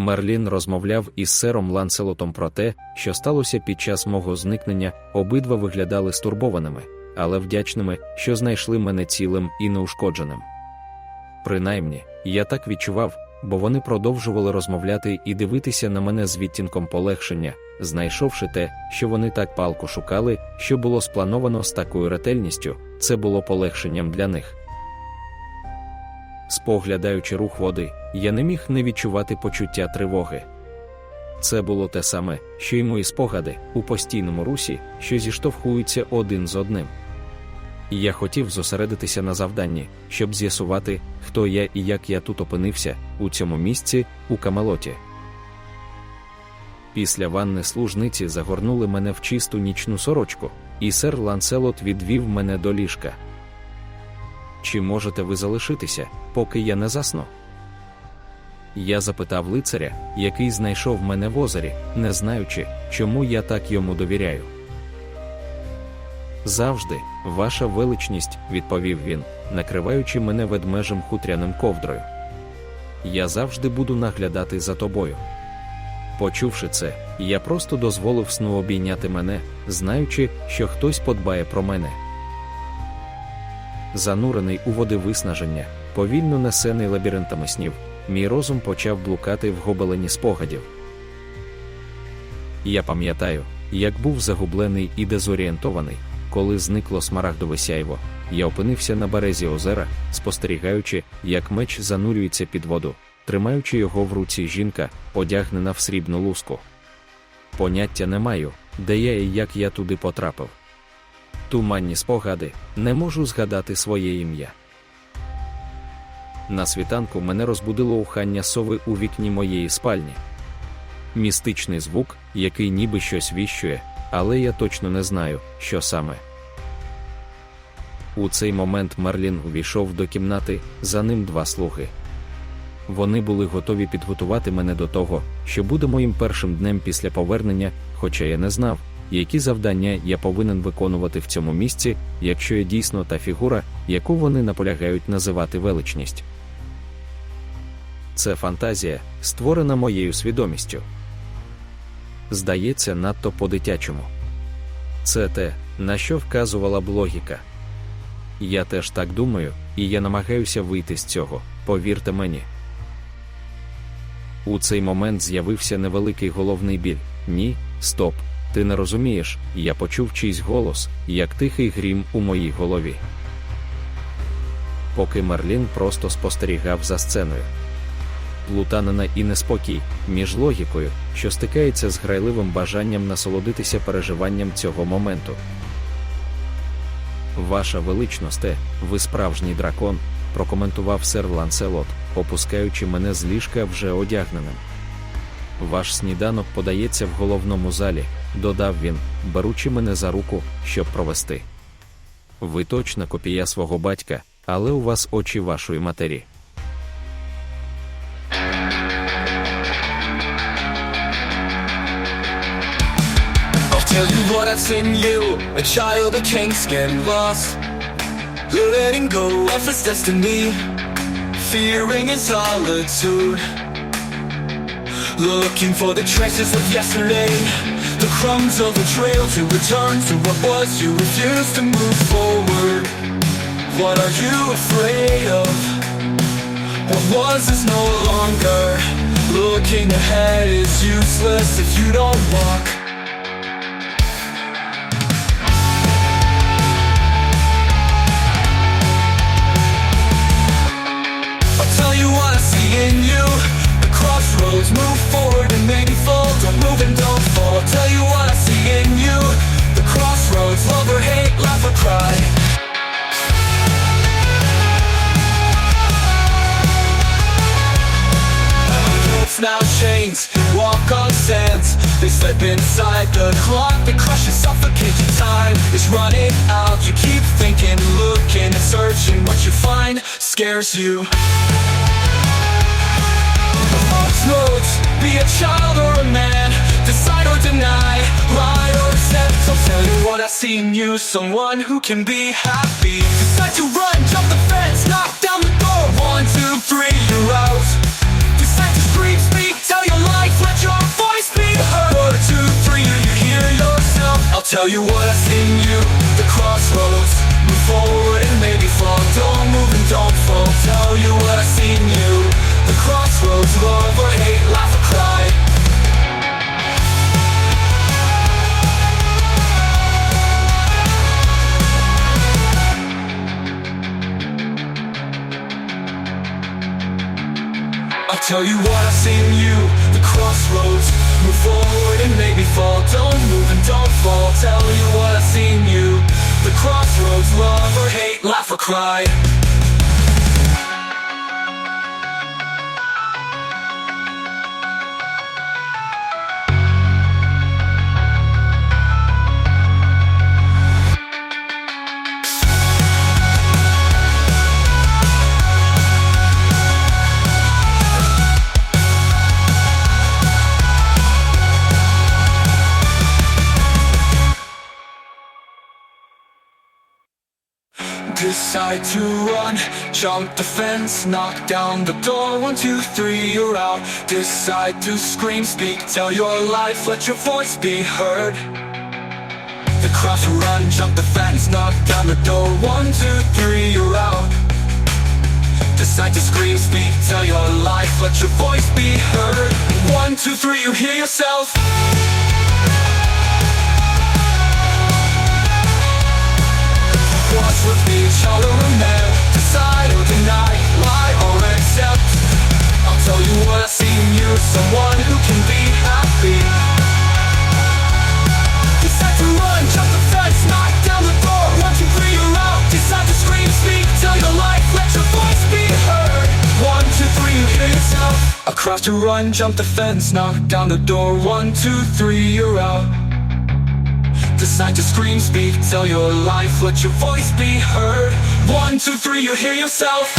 Мерлін розмовляв із сером Ланселотом про те, що сталося під час мого зникнення, обидва виглядали стурбованими, але вдячними, що знайшли мене цілим і неушкодженим. Принаймні, я так відчував, бо вони продовжували розмовляти і дивитися на мене з відтінком полегшення, знайшовши те, що вони так палко шукали, що було сплановано з такою ретельністю, це було полегшенням для них. Споглядаючи рух води, я не міг не відчувати почуття тривоги. Це було те саме, що й мої спогади у постійному русі, що зіштовхуються один з одним. Я хотів зосередитися на завданні, щоб з'ясувати, хто я і як я тут опинився, у цьому місці, у Камелоті. Після ванни служниці загорнули мене в чисту нічну сорочку, і сер Ланселот відвів мене до ліжка. Чи можете ви залишитися, поки я не засну? Я запитав лицаря, який знайшов мене в озері, не знаючи, чому я так йому довіряю. Завжди, ваша величність, відповів він, накриваючи мене ведмежим хутряним ковдрою. Я завжди буду наглядати за тобою. Почувши це, я просто дозволив сну обійняти мене, знаючи, що хтось подбає про мене. Занурений у води виснаження, повільно несений лабіринтами снів, мій розум почав блукати в гобелені спогадів. Я пам'ятаю, як був загублений і дезорієнтований, коли зникло смарагдове сяйво, я опинився на березі озера, спостерігаючи, як меч занурюється під воду, тримаючи його в руці жінка, одягнена в срібну луску. Поняття не маю, де я і як я туди потрапив. Туманні спогади, не можу згадати своє ім'я. На світанку мене розбудило ухання сови у вікні моєї спальні. Містичний звук, який ніби щось віщує, але я точно не знаю, що саме. У цей момент Марлін увійшов до кімнати, за ним два слуги. Вони були готові підготувати мене до того, що буде моїм першим днем після повернення, хоча я не знав, які завдання я повинен виконувати в цьому місці, якщо я дійсно та фігура, яку вони наполягають називати величність. Це фантазія, створена моєю свідомістю. Здається, надто по-дитячому. Це те, на що вказувала б логіка. Я теж так думаю, і я намагаюся вийти з цього, повірте мені. У цей момент з'явився невеликий головний біль. Ні, стоп, ти не розумієш, я почув чийсь голос, як тихий грім у моїй голові. Поки Мерлін просто спостерігав за сценою. Плутанина і неспокій між логікою, що стикається з грайливим бажанням насолодитися переживанням цього моменту. Ваша величносте, ви справжній дракон, прокоментував сер Ланселот, опускаючи мене з ліжка вже одягненим. Ваш сніданок подається в головному залі, додав він, беручи мене за руку, щоб провести. Ви точна копія свого батька, але у вас очі вашої матері. Tell you what I've seen you, a child of king's skin lost. Letting go of his destiny, fearing in solitude. Looking for the traces of yesterday, the crumbs of the trail to return to what was. You refuse to move forward. What are you afraid of? What was is no longer. Looking ahead is useless if you don't walk. Sands They slip inside the clock They crush and suffocate your time. Is running out You keep thinking, looking and searching. What you find scares you. Crossroads, be a child or a man Decide or deny, lie or accept. I'll tell you what I see in you Someone who can be happy. Decide to run, jump the fence, knock down the door. One, two, three, you're out. Decide to scream, speak, tell your tell you what I see in you The crossroads. Move forward and maybe fall. Don't move and don't fall. Tell you what I see in you The crossroads. Love or hate, laugh or cry. I'll tell you what I see in you The crossroads. Move forward and maybe fall. Don't don't fall Tell you what I've seen you. The crossroads Love or hate, laugh or cry Decide to run, jump the fence, knock down the door. One, two, three, you're out. Decide to scream, speak, tell your life, let your voice be heard. The cross run, jump the fence, knock down the door. One, two, three, you're out. Decide to scream, speak, tell your life, let your voice be heard. One, two, three, you hear yourself. Decide or deny, lie or accept. I'll tell you what I see in you Someone who can be happy. To run, jump the fence, knock down the door. One, two, three, out. To scream, speak, your life. Let your voice be heard. One, two, three, you Across to run, jump the fence, knock down the door. One, two, three, you're out Decide to scream, speak, tell your life, let your voice be heard. One, two, three, you hear yourself.